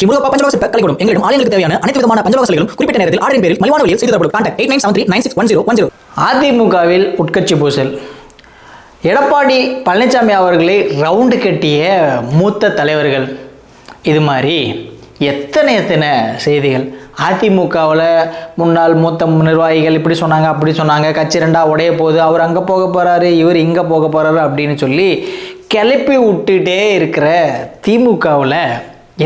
ஸ்ரீ முருகப்பா பஞ்சலோக சிற்ப கலைக்கூடம். எங்களிடம் ஆலயங்களுக்கு தேவையான அனைத்து விதமான பஞ்சலோக சிலைகளும் குறிப்பிட்ட நேரத்தில் ஆர்டரின் பேரில் மலிவான வழியில் செய்து தரப்படும் contact eight nine seven three nine six one zero one zero அதிமுகவில் உட்கட்சி பூசல். எடப்பாடி பழனிசாமி அவர்களை ரவுண்டு கட்டிய மூத்த தலைவர்கள். இது மாதிரி எத்தனை எத்தனை செய்திகள். அதிமுகவில் முன்னாள் மூத்த நிர்வாகிகள் இப்படி சொன்னாங்க அப்படி சொன்னாங்க கட்சி ரெண்டாக உடைய போகுது அவர் அங்கே போக போகிறாரு இவர் இங்கே போக போகிறாரு அப்படின்னு சொல்லி கிளப்பி விட்டுட்டே இருக்கிற திமுகவில்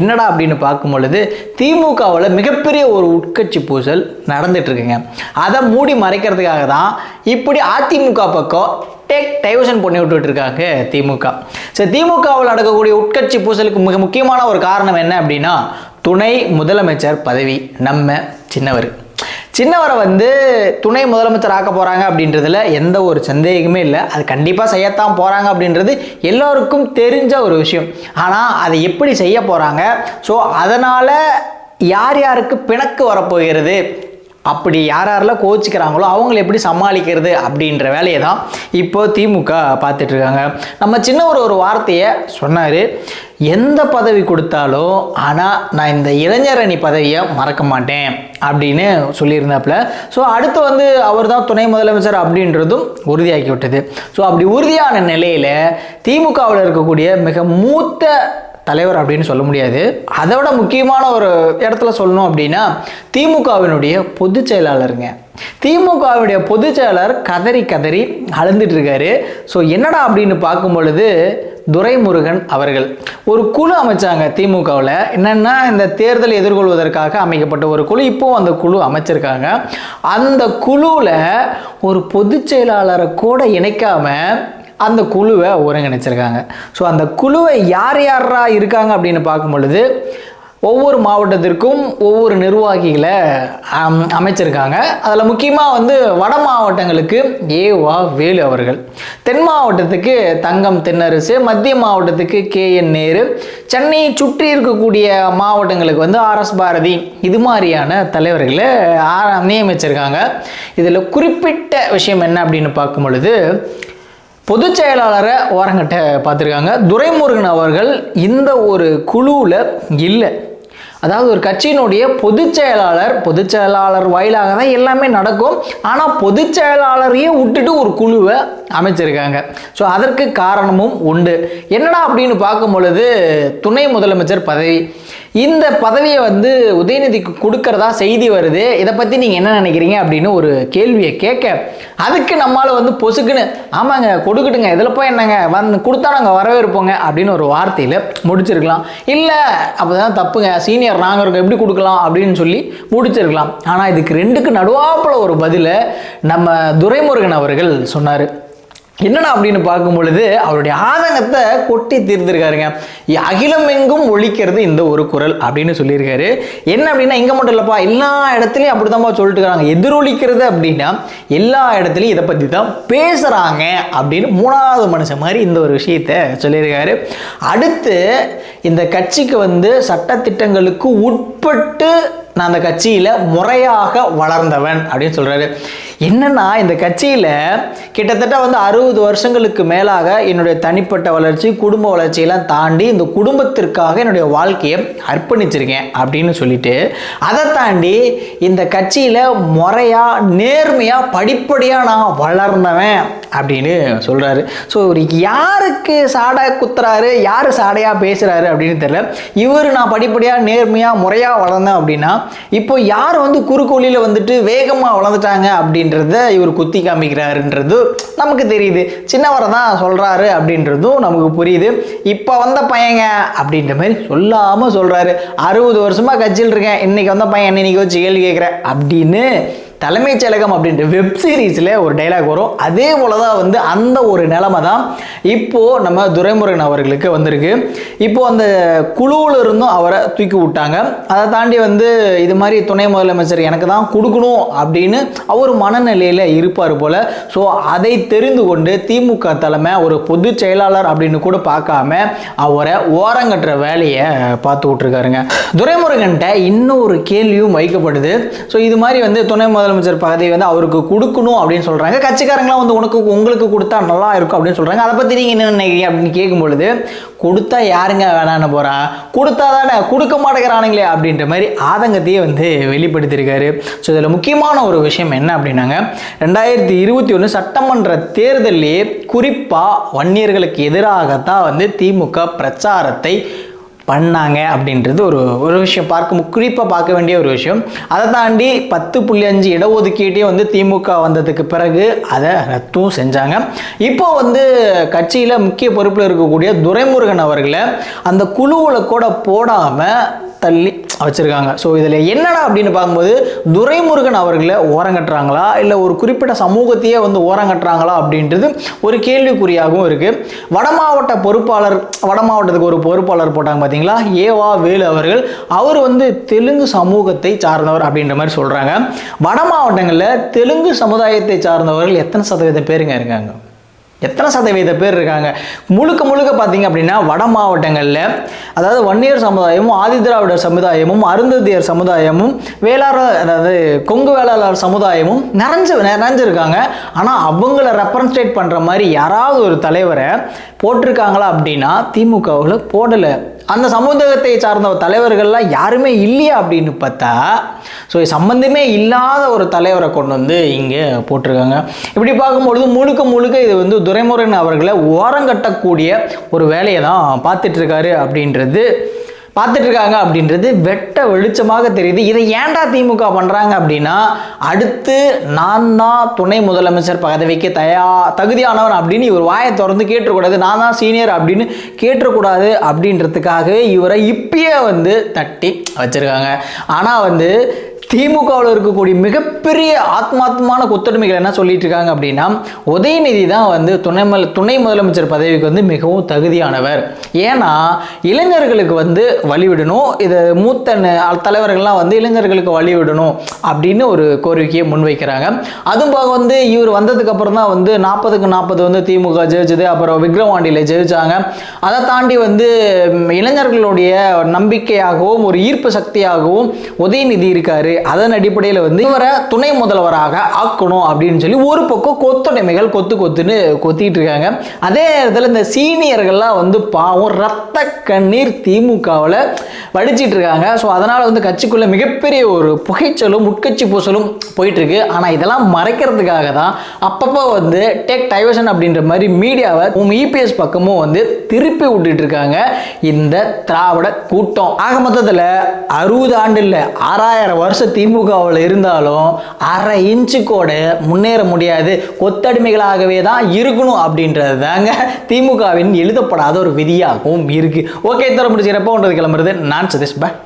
என்னடா அப்படின்னு பார்க்கும் பொழுது திமுகவில் மிகப்பெரிய ஒரு உட்கட்சி பூசல் நடந்துட்டுருக்குங்க. அதை மூடி மறைக்கிறதுக்காக தான் இப்படி அதிமுக பக்கம் டேக் டைவர்ஷன் பண்ணி விட்டுட்ருக்காங்க திமுக. சரி திமுகவில் நடக்கக்கூடிய உட்கட்சி பூசலுக்கு மிக முக்கியமான ஒரு காரணம் என்ன அப்படின்னா துணை முதலமைச்சர் பதவி நம்ம சின்னவர். சின்னவரை வந்து துணை முதலமைச்சர் ஆக்க போகிறாங்க அப்படின்றதுல எந்த ஒரு சந்தேகமே இல்லை. அது கண்டிப்பாக செய்யத்தான் போகிறாங்க அப்படின்றது எல்லோருக்கும் தெரிஞ்ச ஒரு விஷயம். ஆனால் அதை எப்படி செய்ய போகிறாங்க ஸோ அதனால் யார் யாருக்கு பிணக்கு வரப்போகிறது? அப்படி யார் யாரெல்லாம் கோச்சிக்கிறாங்களோ அவங்கள எப்படி சமாளிக்கிறது அப்படின்ற வேலையை தான் இப்போ திமுக பார்த்துட்ருக்காங்க. நம்ம சின்ன ஒரு ஒரு வார்த்தையை சொன்னார் எந்த பதவி கொடுத்தாலும் ஆனால் நான் இந்த இளைஞர் அணி பதவியை மறக்க மாட்டேன் அப்படின்னு சொல்லியிருந்தாப்புல. ஸோ அடுத்து வந்து அவர் தான் துணை முதலமைச்சர் அப்படின்றதும் உறுதியாக்கி விட்டது ஸோ அப்படி உறுதியான நிலையில் திமுகவில் இருக்கக்கூடிய மிக மூத்த தலைவர் அப்படின்னு சொல்ல முடியாது. அதை விட முக்கியமான ஒரு இடத்துல சொல்லணும் அப்படின்னா திமுகவினுடைய பொதுச் செயலாளருங்க. திமுகவுடைய பொதுச் செயலாளர் கதறி கதறி அழுந்துட்டு இருக்காரு. ஸோ என்னடா அப்படின்னு பார்க்கும் பொழுது துரைமுருகன் அவர்கள். ஒரு குழு அமைச்சாங்க திமுகவில். என்னென்னா இந்த தேர்தல் எதிர்கொள்வதற்காக அமைக்கப்பட்ட ஒரு குழு. இப்போவும் அந்த குழு அமைச்சிருக்காங்க. அந்த குழுவில் ஒரு பொதுச் செயலாளரை கூட இணைக்காமல் அந்த குழுவை ஒருங்கிணைச்சிருக்காங்க. ஸோ அந்த குழுவை யார் யாரா இருக்காங்க அப்படின்னு பார்க்கும் பொழுது ஒவ்வொரு மாவட்டத்திற்கும் ஒவ்வொரு நிர்வாகிகளை அம், அமைச்சிருக்காங்க. அதில் முக்கியமாக வந்து வட மாவட்டங்களுக்கு ஏவா வேலு அவர்கள். தென் மாவட்டத்துக்கு தங்கம் தென்னரசு மத்திய மாவட்டத்துக்கு கே என் நேரு. சென்னையை சுற்றி இருக்கக்கூடிய மாவட்டங்களுக்கு வந்து ஆர்எஸ் பாரதி. இது மாதிரியான தலைவர்களை நியமிச்சிருக்காங்க. இதில் குறிப்பிட்ட விஷயம் என்ன அப்படின்னு பார்க்கும் பொழுது பொதுச் செயலாளரை ஓரங்கட்ட பார்த்துருக்காங்க. துரைமுருகன் அவர்கள் இந்த ஒரு குழுவில் இல்லை. அதாவது ஒரு கட்சியினுடைய பொதுச் செயலாளர் பொதுச் செயலாளர் வாயிலாக தான் எல்லாமே நடக்கும். ஆனால் பொதுச் செயலாளரையே விட்டுட்டு ஒரு குழுவை அமைச்சிருக்காங்க. ஸோ அதற்கு காரணமும் உண்டு. என்னடா அப்படின்னு பார்க்கும் பொழுது துணை முதலமைச்சர் பதவி இந்த பதவியை வந்து உதயநிதிக்கு கொடுக்கறதா செய்தி வருது. இதை பற்றி நீங்கள் என்ன நினைக்கிறீங்க அப்படின்னு ஒரு கேள்வியை கேட்க அதுக்கு நம்மளால் வந்து பொசுக்குன்னு ஆமாங்க கொடுக்கட்டுங்க இதில் போய் என்னங்க வந்து கொடுத்தா நாங்கள் வரவேற்போங்க அப்படின்னு ஒரு வார்த்தையில் முடிச்சிருக்கலாம். இல்லை அப்போ தான் தப்புங்க சீனியர் நாங்கள் இருக்கோம் எப்படி கொடுக்கலாம் அப்படின்னு சொல்லி முடிச்சிருக்கலாம். ஆனால் இதுக்கு ரெண்டுக்கு நடுவாப்பில் ஒரு பதிலை நம்ம துரைமுருகன் அவர்கள் சொன்னார். என்னடா அப்படின்னு பார்க்கும் பொழுது அவருடைய ஆதங்கத்தை கொட்டி தீர்த்திருக்காருங்க அகிலம் எங்கும் ஒழிக்கிறது இந்த ஒரு குரல் அப்படின்னு சொல்லியிருக்காரு. என்ன அப்படின்னா இங்கே மட்டும் இல்லைப்பா எல்லா இடத்துலையும் அப்படி சொல்லிட்டு இருக்காங்க. எதிரொலிக்கிறது அப்படின்னா எல்லா இடத்துலையும் இதை பற்றி தான் பேசுகிறாங்க அப்படின்னு மூணாவது மனுஷன் மாதிரி இந்த ஒரு விஷயத்த சொல்லியிருக்காரு. அடுத்து இந்த கட்சிக்கு வந்து சட்டத்திட்டங்களுக்கு உட்பட்டு நான் அந்த கட்சியில் முறையாக வளர்ந்தவன் அப்படின்னு சொல்கிறாரு என்னன்னா இந்த கட்சியில் கிட்டத்தட்ட வந்து அறுபது வருஷங்களுக்கு மேலாக என்னுடைய தனிப்பட்ட வளர்ச்சி குடும்ப வளர்ச்சியெல்லாம் தாண்டி இந்த குடும்பத்திற்காக என்னுடைய வாழ்க்கையை அர்ப்பணிச்சிருக்கேன் அப்படின்னு சொல்லிட்டு அதை தாண்டி இந்த கட்சியில் முறையாக நேர்மையாக படிப்படியாக நான் வளர்ந்தவன் அப்படின்னு சொல்கிறாரு ஸோ இவருக்கு யாருக்கு சாடை குத்துறாரு யார் சாடையாக பேசுகிறாரு அப்படின்னு தெரியல. இவர் நான் படிப்படியாக நேர்மையாக முறையாக வளர்ந்தேன் அப்படின்னா இப்போ யார் வந்து குறுக்கோலியில் வந்துட்டு வேகமாக வளர்ந்துட்டாங்க அப்படின்னு அப்படின்றத இவர் குத்தி காமிக்கிறாருன்றது நமக்கு தெரியுது. சின்னவரை தான் சொல்கிறாரு அப்படின்றதும் நமக்கு புரியுது. இப்போ வந்த பையங்க அப்படின்ற மாதிரி சொல்லாமல் சொல்கிறாரு அறுபது வருஷமாக கட்சியில் இருக்கேன். இன்னைக்கு வந்த பையன் இன்னைக்கு வச்சு கேள்வி கேட்குறேன் அப்படின்னு தலைமைச் செயலகம் அப்படின்ற வெப் சீரிஸில் ஒரு டைலாக் வரும். அதே போலதான் வந்து அந்த ஒரு நிலைமை தான் இப்போது நம்ம துரைமுருகன் அவர்களுக்கு வந்திருக்கு. இப்போது அந்த குழுவில் இருந்தும் அவரை தூக்கி விட்டாங்க. அதை தாண்டி வந்து இது மாதிரி துணை முதலமைச்சர் எனக்கு தான் கொடுக்கணும் அப்படின்னு அவர் மனநிலையில் இருப்பார் போல். ஸோ அதை தெரிந்து கொண்டு திமுக தலைமை ஒரு பொதுச் செயலாளர் அப்படின்னு கூட பார்க்காம அவரை ஓரங்கட்டுற வேலையை பார்த்து விட்ருக்காருங்க துரைமுருகன்ட்ட இன்னொரு கேள்வியும் வைக்கப்படுது. ஸோ இது மாதிரி வந்து துணை முதல் முதலமைச்சர் பதவி வந்து அவருக்கு கொடுக்கணும் அப்படின்னு சொல்கிறாங்க கட்சிக்காரங்களாம் வந்து உனக்கு உங்களுக்கு கொடுத்தா நல்லா இருக்கும் அப்படின்னு சொல்கிறாங்க அதை பற்றி நீங்கள் என்ன நினைக்கிறீங்க அப்படின்னு கேட்கும்பொழுது கொடுத்தா யாருங்க வேணான்னு போகிறா கொடுத்தா தானே கொடுக்க மாட்டேங்கிறானுங்களே அப்படின்ற மாதிரி ஆதங்கத்தையே வந்து வெளிப்படுத்தியிருக்காரு. ஸோ இதில் முக்கியமான ஒரு விஷயம் என்ன அப்படின்னாங்க ரெண்டாயிரத்தி இருபத்தி ஒன்று சட்டமன்ற தேர்தலிலே குறிப்பாக வன்னியர்களுக்கு எதிராகத்தான் வந்து திமுக பிரச்சாரத்தை பண்ணாங்க அப்படின்றது ஒரு ஒரு விஷயம். பார்க்க குறிப்பாக பார்க்க வேண்டிய ஒரு விஷயம். அதை தாண்டி பத்து புள்ளி அஞ்சு இடஒதுக்கீட்டே வந்து திமுக வந்ததுக்கு பிறகு அதை ரத்தும் செஞ்சாங்க. இப்போ வந்து கட்சியில் முக்கிய பொறுப்பில் இருக்கக்கூடிய துரைமுருகன் அவர்களை அந்த குழுவில் கூட போடாமல் தள்ளி வச்சுருக்காங்க. ஸோ இதில் என்னடா அப்படின்னு பார்க்கும்போது துரைமுருகன் அவர்களை ஓரங்கட்டுறாங்களா இல்லை ஒரு குறிப்பிட்ட சமூகத்தையே வந்து ஓரங்கட்டுறாங்களா அப்படின்றது ஒரு கேள்விக்குறியாகவும் இருக்குது வட மாவட்ட பொறுப்பாளர் வட மாவட்டத்துக்கு ஒரு பொறுப்பாளர் போட்டாங்க பார்த்தீங்களா ஏவா வேலு அவர்கள். அவர் வந்து தெலுங்கு சமூகத்தை சார்ந்தவர் அப்படின்ற மாதிரி சொல்கிறாங்க வட மாவட்டங்களில் தெலுங்கு சமுதாயத்தை சார்ந்தவர்கள் எத்தனை சதவீதம் பேருங்க இருக்காங்க? எத்தனை சதவீத பேர் இருக்காங்க? முழுக்க முழுக்க பார்த்தீங்க அப்படின்னா வட மாவட்டங்களில் அதாவது வன்னியர் சமுதாயமும் ஆதிதிராவிடர் சமுதாயமும் அருந்ததியர் சமுதாயமும் வேளாளர் அதாவது கொங்கு வேளாளர் சமுதாயமும் நிறைஞ்சு நிறைஞ்சிருக்காங்க. ஆனால் அவங்கள ரெப்ரன்ஸ்டேட் பண்ணுற மாதிரி யாராவது ஒரு தலைவரை போட்டிருக்காங்களா அப்படின்னா திமுகவில் போடலை. அந்த சமூகத்தை சார்ந்த தலைவர்கள்லாம் யாருமே இல்லையா அப்படின்னு பார்த்தா ஸோ சம்பந்தமே இல்லாத ஒரு தலைவரை கொண்டு வந்து இங்கே போட்டிருக்காங்க. இப்படி பார்க்கும்பொழுது முழுக்க முழுக்க இது வந்து துரைமுருகன் அவர்களை ஓரங்கட்டக்கூடிய ஒரு வேலையை தான் பார்த்துட்ருக்காரு அப்படின்றது பார்த்துட்டு இருக்காங்க அப்படின்றது வெட்ட வெளிச்சமாக தெரியுது. இதை ஏன்டா திமுக பண்ணுறாங்க அப்படின்னா அடுத்து நான் தான் துணை முதலமைச்சர் பதவிக்கு தயா தகுதியானவன் அப்படின்னு இவர் வாயை திறந்து கேட்டக்கூடாது நான் தான் சீனியர் அப்படின்னு கேட்டக்கூடாது அப்படின்றதுக்காக இவரை இப்பயே வந்து தட்டி வச்சுருக்காங்க. ஆனால் வந்து திமுகவில் இருக்கக்கூடிய மிகப்பெரிய ஆத்மாத்மான கொத்தடிமைகள் என்ன சொல்லிட்டு இருக்காங்க அப்படின்னா உதயநிதி தான் வந்து துணை துணை முதலமைச்சர் பதவிக்கு வந்து மிகவும் தகுதியானவர். ஏன்னா இளைஞர்களுக்கு வந்து வழிவிடணும். இது மூத்த தலைவர்கள்லாம் வந்து இளைஞர்களுக்கு வழிவிடணும் அப்படின்னு ஒரு கோரிக்கையை முன்வைக்கிறாங்க. அதுவும் போக வந்து இவர் வந்ததுக்கு அப்புறம் தான் வந்து நாற்பதுக்கு நாற்பது வந்து திமுக ஜெயிச்சது. அப்புறம் விக்ரவாண்டியில் ஜெயிச்சாங்க. அதை தாண்டி வந்து இளைஞர்களுடைய நம்பிக்கையாகவும் ஒரு ஈர்ப்பு சக்தியாகவும் உதயநிதி இருக்காரு அதன் அடிப்படையில் வந்து இவரை துணை முதல்வராக ஆக்கணும் அப்படின்னு சொல்லி ஒரு பக்கம் கொத்தடைமைகள் கொத்து கொத்துன்னு கொத்திட்டு இருக்காங்க. அதே நேரத்தில் இந்த சீனியர்கள்லாம் வந்து பாவம் ரத்த கண்ணீர் திமுகவில் வடிச்சிட்டு இருக்காங்க. ஸோ அதனால் வந்து கட்சிக்குள்ளே மிகப்பெரிய ஒரு புகைச்சலும் உட்கட்சி பூசலும் போயிட்டுருக்கு ஆனால் இதெல்லாம் மறைக்கிறதுக்காக தான் அப்பப்போ வந்து டேக் டைவர்ஷன் அப்படின்ற மாதிரி மீடியாவை இபிஎஸ் பக்கமும் வந்து திருப்பி விட்டுட்டு இருக்காங்க. இந்த திராவிட கூட்டம். ஆக மொத்தத்தில் அறுபது ஆண்டு இல்லை ஆறாயிரம் வருஷத்து திமுகவில் இருந்தாலும் அரை இன்ச்சு கூட முன்னேற முடியாது. கொத்தடிமைகளாகவே தான் இருக்கணும் அப்படின்றது தாங்க திமுகவின் எழுதப்படாத ஒரு விதியாகவும் இருக்குது ஓகே தர முடிச்சிருப்போன்றது கிளம்புறது நான் சதீஷ். பா